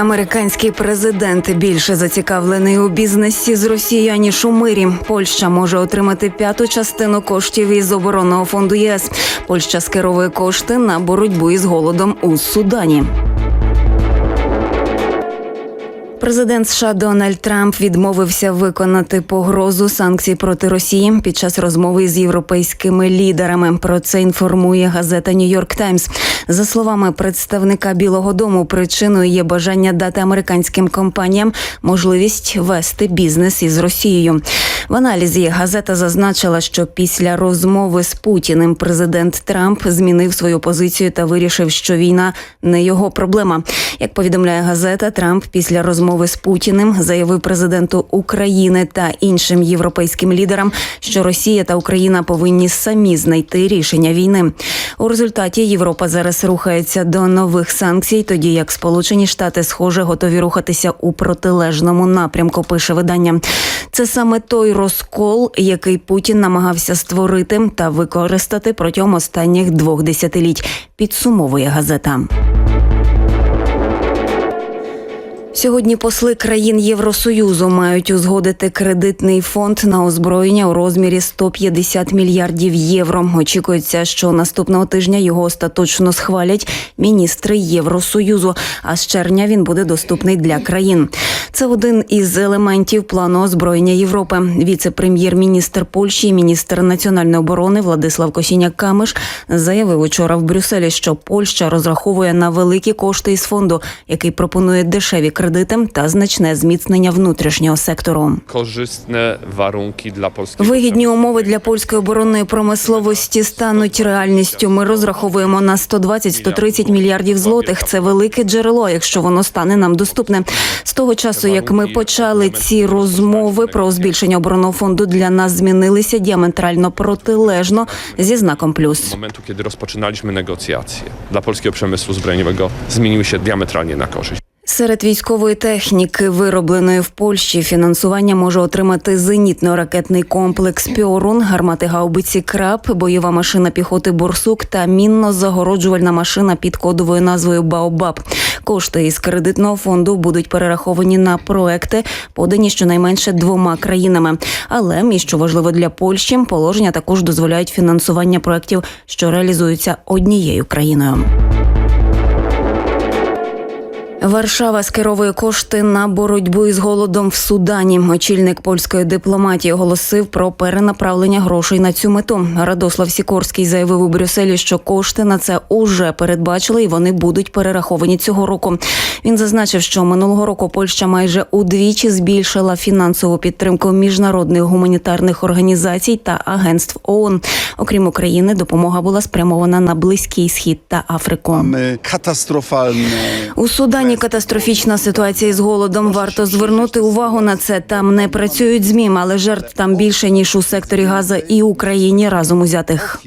Американський президент більше зацікавлений у бізнесі з Росією аніж у мирі. Польща може отримати п'яту частину коштів із оборонного фонду ЄС. Польща скеровує кошти на боротьбу із голодом у Судані. Президент США Дональд Трамп відмовився виконати погрозу санкцій проти Росії під час розмови з європейськими лідерами. Про це інформує газета Нью-Йорк Таймс. За словами представника Білого Дому, причиною є бажання дати американським компаніям можливість вести бізнес із Росією. В аналізі газета зазначила, що після розмови з Путіним президент Трамп змінив свою позицію та вирішив, що війна не його проблема. Як повідомляє газета, Трамп після розмови з Путіним заявив президенту України та іншим європейським лідерам, що Росія та Україна повинні самі знайти рішення війни. У результаті Європа зараз рухається до нових санкцій, тоді як Сполучені Штати, схоже, готові рухатися у протилежному напрямку. Пише видання. Це саме той розкол, який Путін намагався створити та використати протягом останніх двох десятиліть. Підсумовує газета. Сьогодні посли країн Євросоюзу мають узгодити кредитний фонд на озброєння у розмірі 150 мільярдів євро. Очікується, що наступного тижня його остаточно схвалять міністри Євросоюзу. А з червня він буде доступний для країн. Це один із елементів плану озброєння Європи. Віце-прем'єр-міністр Польщі, і міністр національної оборони Владислав Косіняк Камиш заявив учора в Брюсселі, що Польща розраховує на великі кошти із фонду, який пропонує дешеві кредити та значне зміцнення внутрішнього сектору. korzystne warunki dla polskiego Вигідні умови для польської оборонної промисловості стануть реальністю. Ми розраховуємо на 120-130 мільярдів злотих. Це велике джерело, якщо воно стане нам доступне. З того часу, як ми почали ці розмови про збільшення оборонного фонду, для нас змінилися діаметрально протилежно зі знаком плюс. momentu, kiedy rozpoczynaliśmy negocjacje dla polskiego przemysłu zbrojeniowego, zmieniły się diametralnie na korzyść. Серед військової техніки, виробленої в Польщі, фінансування може отримати зенітно-ракетний комплекс Піорун, гармати гаубиці Краб, бойова машина піхоти Борсук та мінно-загороджувальна машина під кодовою назвою Баобаб. Кошти із кредитного фонду будуть перераховані на проекти, подані щонайменше двома країнами. Але і що важливо для Польщі, положення також дозволяють фінансування проектів, що реалізуються однією країною. Варшава скеровує кошти на боротьбу із голодом в Судані. Очільник польської дипломатії оголосив про перенаправлення грошей на цю мету. Радослав Сікорський заявив у Брюсселі, що кошти на це уже передбачили і вони будуть перераховані цього року. Він зазначив, що минулого року Польща майже удвічі збільшила фінансову підтримку міжнародних гуманітарних організацій та агентств ООН. Окрім України, допомога була спрямована на Близький Схід та Африку. Katastrofalne У Судані катастрофічна ситуація з голодом. Варто звернути увагу на це. Там не працюють змі, але жертв там більше ніж у секторі Газа і Україні разом узятих.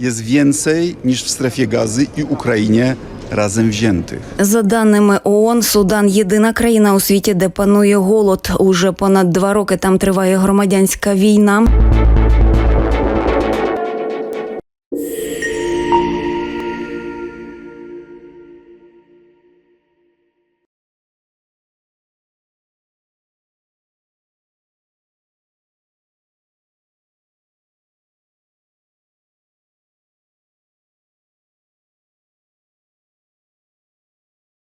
jest więcej niż w strefie gazy i Ukrainie razem wziętych. За даними ООН, Судан єдина країна у світі, де панує голод. Уже понад два роки там триває громадянська війна.